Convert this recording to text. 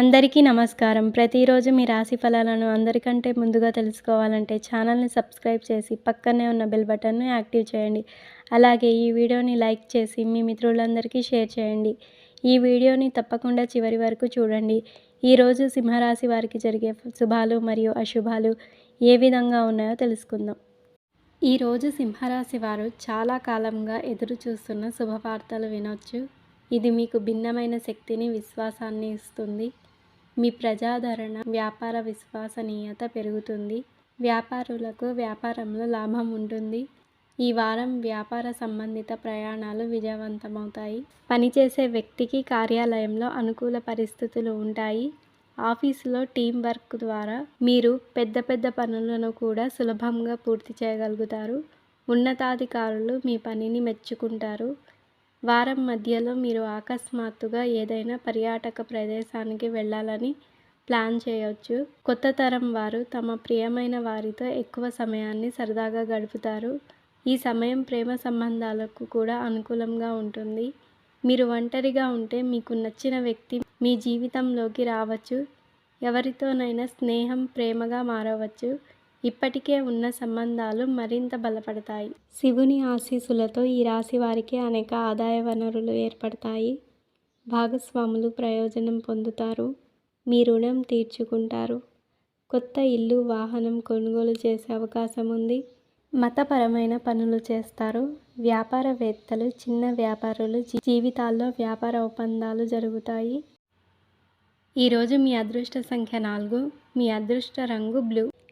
అందరికీ నమస్కారం. ప్రతిరోజు మీ రాశి ఫలాలను అందరికంటే ముందుగా తెలుసుకోవాలంటే ఛానల్ని సబ్స్క్రైబ్ చేసి పక్కనే ఉన్న బెల్ బటన్ను యాక్టివ్ చేయండి. అలాగే ఈ వీడియోని లైక్ చేసి మీ మిత్రులందరికీ షేర్ చేయండి. ఈ వీడియోని తప్పకుండా చివరి వరకు చూడండి. ఈరోజు సింహరాశి వారికి జరిగే శుభాలు మరియు అశుభాలు ఏ విధంగా ఉన్నాయో తెలుసుకుందాం. ఈరోజు సింహరాశి వారు చాలా కాలంగా ఎదురు చూస్తున్న శుభవార్తలు వినొచ్చు. ఇది మీకు భిన్నమైన శక్తిని విశ్వాసాన్ని ఇస్తుంది. మీ ప్రజాదరణ వ్యాపార విశ్వసనీయత పెరుగుతుంది. వ్యాపారులకు వ్యాపారంలో లాభం ఉంటుంది. ఈ వారం వ్యాపార సంబంధిత ప్రయాణాలు విజయవంతమవుతాయి. పనిచేసే వ్యక్తికి కార్యాలయంలో అనుకూల పరిస్థితులు ఉంటాయి. ఆఫీసులో టీం వర్క్ ద్వారా మీరు పెద్ద పెద్ద పనులను కూడా సులభంగా పూర్తి చేయగలుగుతారు. ఉన్నతాధికారులు మీ పనిని మెచ్చుకుంటారు. వారం మధ్యలో మీరు అకస్మాత్తుగా ఏదైనా పర్యాటక ప్రదేశానికి వెళ్ళాలని ప్లాన్ చేయవచ్చు కొత్త తరం వారు తమ ప్రియమైన వారితో ఎక్కువ సమయాన్ని సరదాగా గడుపుతారు. ఈ సమయం ప్రేమ సంబంధాలకు కూడా అనుకూలంగా ఉంటుంది. మీరు ఒంటరిగా ఉంటే మీకు నచ్చిన వ్యక్తి మీ జీవితంలోకి రావచ్చు. ఎవరితోనైనా స్నేహం ప్రేమగా మారవచ్చు. ఇప్పటికే ఉన్న సంబంధాలు మరింత బలపడతాయి. శివుని ఆశీస్సులతో ఈ రాశి వారికి అనేక ఆదాయ వనరులు ఏర్పడతాయి. భాగస్వాములు ప్రయోజనం పొందుతారు. మీ రుణం తీర్చుకుంటారు. కొత్త ఇల్లు వాహనం కొనుగోలు చేసే అవకాశం ఉంది. మతపరమైన పనులు చేస్తారు. వ్యాపారవేత్తలు చిన్న వ్యాపారులు జీవితాల్లో వ్యాపార ఒప్పందాలు జరుగుతాయి. ఈరోజు మీ అదృష్ట సంఖ్య నాలుగు. మీ అదృష్ట రంగు బ్లూ.